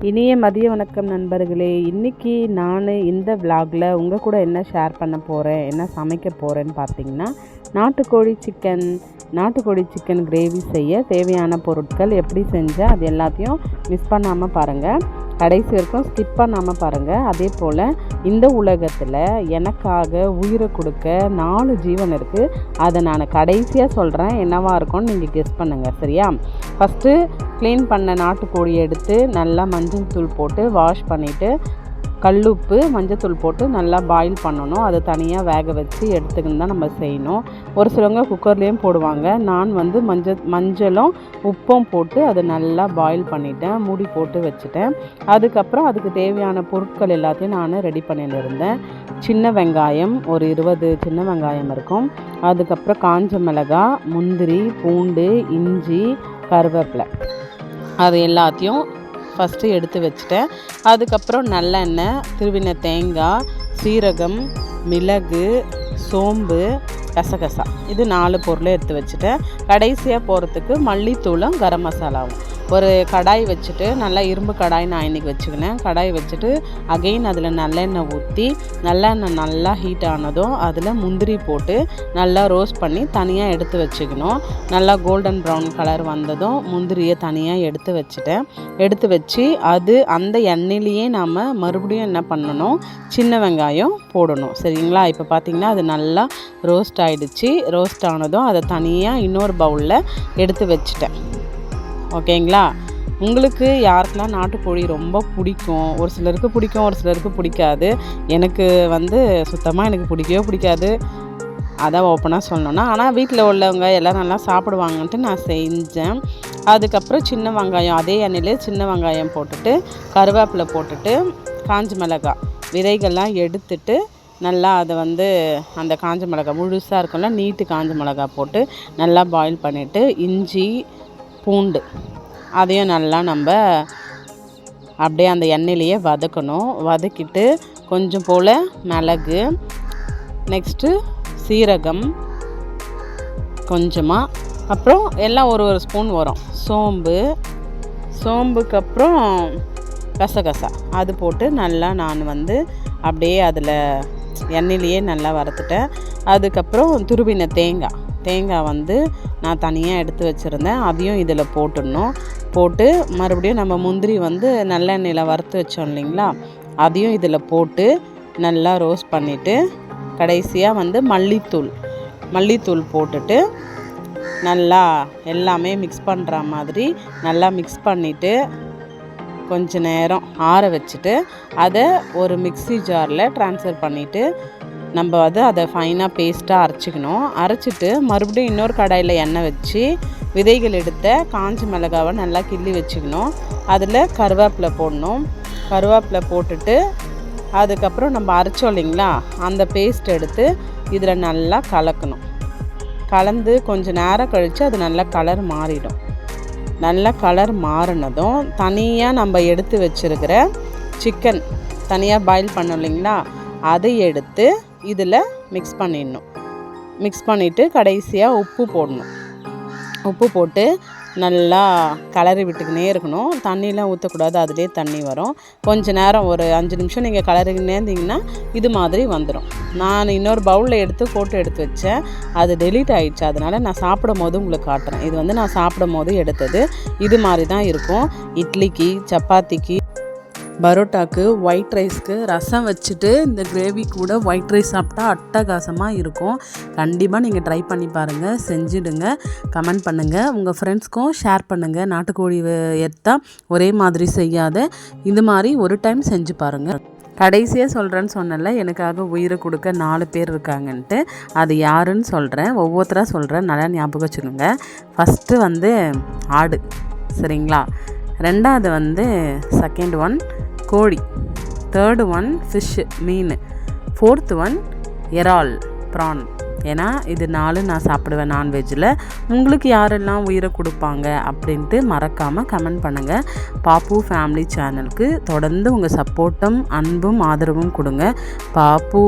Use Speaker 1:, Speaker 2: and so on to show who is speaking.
Speaker 1: இனிய மதிய வணக்கம் நண்பர்களே. இன்றைக்கி நான் இந்த விலாகில் உங்கள் கூட என்ன ஷேர் பண்ண போகிறேன் என்ன சமைக்க போகிறேன்னு பார்த்தீங்கன்னா நாட்டுக்கோழி சிக்கன் நாட்டுக்கோழி சிக்கன் கிரேவி செய்ய தேவையான பொருட்கள் எப்படி செஞ்சால் அது எல்லாத்தையும் மிஸ் பண்ணாமல் பாருங்கள் கடைசி வரைக்கும் ஸ்கிப் பண்ணாமல் பாருங்கள் அதே போல் இந்த உலகத்தில் எனக்காக உயிரை கொடுக்க நாலு ஜீவன் இருக்குது அதை நான் கடைசியாக சொல்கிறேன் என்னவாக இருக்கும்னு நீங்கள் கெஸ் பண்ணுங்கள் சரியா? ஃபஸ்ட்டு க்ளீன் பண்ண நாட்டுக்கோழி எடுத்து நல்லா மஞ்சள் தூள் போட்டு வாஷ் பண்ணிவிட்டு கல்லுப்பு மஞ்சத்தூள் போட்டு நல்லா பாயில் பண்ணணும். அதை தனியாக வேக வச்சு எடுத்துக்கின்னு தான் நம்ம செய்யணும். ஒரு சிலவங்க குக்கர்லேயும் போடுவாங்க. நான் வந்து மஞ்சள் மஞ்சளும் உப்பும் போட்டு அதை நல்லா பாயில் பண்ணிட்டேன். மூடி போட்டு வச்சுட்டேன். அதுக்கப்புறம் அதுக்கு தேவையான பொருட்கள் எல்லாத்தையும் நான் ரெடி பண்ணிட்டு இருந்தேன். சின்ன வெங்காயம் ஒரு இருபது சின்ன வெங்காயம் இருக்கும். அதுக்கப்புறம் காஞ்ச மிளகாய் முந்திரி பூண்டு இஞ்சி கருவேப்பிலை. அது எல்லாத்தையும் ஃபஸ்ட்டு எடுத்து வச்சுட்டேன். அதுக்கப்புறம் நல்லெண்ணெய் திருவின தேங்காய் சீரகம் மிளகு சோம்பு கசகசா. இது நாலு பொருளை எடுத்து வச்சுட்டேன். கடைசியாக போகிறதுக்கு மல்லித்தூளும் கரம் மசாலாவும். ஒரு கடாய் வச்சுட்டு நல்லா இரும்பு கடாய் நான் இன்றைக்கி வச்சுக்கினேன். கடாய் வச்சுட்டு அகெயின் அதில் நல்லெண்ணெய் ஊற்றி நல்லெண்ணெய் நல்லா ஹீட் ஆனதும் அதில் முந்திரி போட்டு நல்லா ரோஸ்ட் பண்ணி தனியாக எடுத்து வச்சுக்கணும். நல்லா கோல்டன் ப்ரௌன் கலர் வந்ததும் முந்திரியை தனியாக எடுத்து வச்சுட்டேன். எடுத்து வச்சு அது அந்த எண்ணெயிலேயே நாம் மறுபடியும் என்ன பண்ணணும்? சின்ன வெங்காயம் போடணும். சரிங்களா? இப்போ பார்த்திங்கன்னா அது நல்லா ரோஸ்ட் ஆகிடுச்சு ரோஸ்ட் ஆனதும் அதை தனியாக இன்னொரு பவுலில் எடுத்து வச்சுட்டேன். ஓகேங்களா? உங்களுக்கு யாருக்கெல்லாம் நாட்டுக்கோழி ரொம்ப பிடிக்கும்? ஒரு சிலருக்கு பிடிக்கும் ஒரு சிலருக்கு பிடிக்காது. எனக்கு வந்து சுத்தமாக எனக்கு பிடிக்கவே பிடிக்காது. அதான் ஓப்பனாக சொல்லணுன்னா ஆனால் வீட்டில் உள்ளவங்க எல்லாம் நல்லா சாப்பிடுவாங்கன்ட்டு நான் செஞ்சேன். அதுக்கப்புறம் சின்ன வெங்காயம் அதே எண்ணெயிலே சின்ன வெங்காயம் போட்டுட்டு கருவேப்பிலை போட்டுட்டு காஞ்ச மிளகாய் விதைகள்லாம் எடுத்துட்டு நல்லா அதை வந்து அந்த காஞ்ச மிளகாய் முழுசாக இருக்கும்ல நீட்டு காஞ்ச மிளகாய் போட்டு நல்லா பாயில் பண்ணிவிட்டு இஞ்சி பூண்டு. அதையும் நல்லா நம்ம அப்படியே அந்த எண்ணெயிலையே வதக்கணும். வதக்கிட்டு கொஞ்சம் போல் மிளகு நெக்ஸ்ட்டு சீரகம் கொஞ்சமாக அப்புறம் எல்லாம் ஒரு ஒரு ஸ்பூன் வரும். சோம்பு சோம்புக்கு அப்புறம் கசகசா. அது போட்டு நல்லா நான் வந்து அப்படியே அதில் எண்ணெயிலேயே நல்லா வறுத்துட்டேன். அதுக்கப்புறம் துருவின தேங்காய். தேங்காய் வந்து நான் தனியாக எடுத்து வச்சுருந்தேன். அதையும் இதில் போட்டுடணும். போட்டு மறுபடியும் நம்ம முந்திரி வந்து நல்லெண்ணெயில் வறுத்து வச்சோம் இல்லைங்களா? அதையும் இதில் போட்டு நல்லா ரோஸ்ட் பண்ணிவிட்டு கடைசியாக வந்து மல்லித்தூள் மல்லித்தூள் போட்டுட்டு நல்லா எல்லாமே மிக்ஸ் பண்ணுற மாதிரி நல்லா மிக்ஸ் பண்ணிவிட்டு கொஞ்ச நேரம் ஆற வச்சுட்டு அதை ஒரு மிக்சி ஜாரில் ட்ரான்ஸ்ஃபர் பண்ணிவிட்டு நம்ம வந்து அதை ஃபைனாக பேஸ்ட்டாக அரைச்சிக்கணும். அரைச்சிட்டு மறுபடியும் இன்னொரு கடாயில் எண்ணெய் வச்சு விதைகள் எடுத்த காஞ்சி மிளகாவை நல்லா கிள்ளி வச்சுக்கணும். அதில் கருவேப்பிலை போடணும். கருவேப்பிலை போட்டுட்டு அதுக்கப்புறம் நம்ம அரைச்சோம் இல்லைங்களா? அந்த பேஸ்ட் எடுத்து இதில் நல்லா கலக்கணும். கலந்து கொஞ்சம் நேரம் கழித்து அது நல்லா கலர் மாறிடும். நல்லா கலர் மாறினதும் தனியாக நம்ம எடுத்து வச்சுருக்கிற சிக்கன் தனியாக பாயில் பண்ணோம் இல்லைங்களா? அதை எடுத்து இதில் மிக்ஸ் பண்ணிடணும். மிக்ஸ் பண்ணிவிட்டு கடைசியாக உப்பு போடணும். உப்பு போட்டு நல்லா கலரி விட்டுக்கினே இருக்கணும். தண்ணியெலாம் ஊற்றக்கூடாது அதிலே தண்ணி வரும். கொஞ்ச நேரம் ஒரு அஞ்சு நிமிஷம் நீங்கள் கலரிக்கினே இருந்தீங்கன்னா இது மாதிரி வந்துடும். நான் இன்னொரு பவுலில் எடுத்து ஃபோட்டோ எடுத்து வச்சேன். அது டெலீட் ஆகிடுச்சு அதனால் நான் சாப்பிடும் போது உங்களுக்கு காட்டுறேன். இது வந்து நான் சாப்பிடும் போது எடுத்தது. இது மாதிரி தான் இருக்கும். இட்லிக்கு சப்பாத்திக்கு பரோட்டாக்கு ஒயிட் ரைஸ்க்கு ரசம் வச்சுட்டு இந்த கிரேவி கூட ஒயிட் ரைஸ் சாப்பிட்டா அட்டகாசமாக இருக்கும். கண்டிப்பாக நீங்கள் ட்ரை பண்ணி பாருங்கள் செஞ்சுடுங்க. கமெண்ட் பண்ணுங்கள் உங்கள் ஃப்ரெண்ட்ஸ்க்கும் ஷேர் பண்ணுங்கள் நாட்டுக்கோழி எத்தா ஒரே மாதிரி செய்யாத. இது மாதிரி ஒரு டைம் செஞ்சு பாருங்கள் கடைசியாக சொல்கிறேன்னு சொன்னல எனக்காக உயிரை கொடுக்க நாலு பேர் இருக்காங்கன்ட்டு அது யாருன்னு சொல்கிறேன் ஒவ்வொருத்தராக சொல்கிறேன் நல்லா ஞாபகம் வச்சுக்கோங்க. ஃபஸ்ட்டு வந்து ஆடு. சரிங்களா? ரெண்டாவது வந்து செகண்ட் ஒன் கோழி. தேர்டு ஒன் ஃபிஷ்ஷு மீன். ஃபோர்த்து ஒன் எரால் ப்ரான். ஏன்னா இது நாலு நான் சாப்பிடுவேன் நான்வெஜ்ஜில் உங்களுக்கு யாரெல்லாம் உயிரை கொடுப்பாங்க அப்படின்ட்டு மறக்காமல் கமெண்ட் பண்ணுங்கள் பாப்பு ஃபேமிலி சேனலுக்கு தொடர்ந்து உங்கள் சப்போர்ட்டும் அன்பும் ஆதரவும் கொடுங்க. பாப்பு!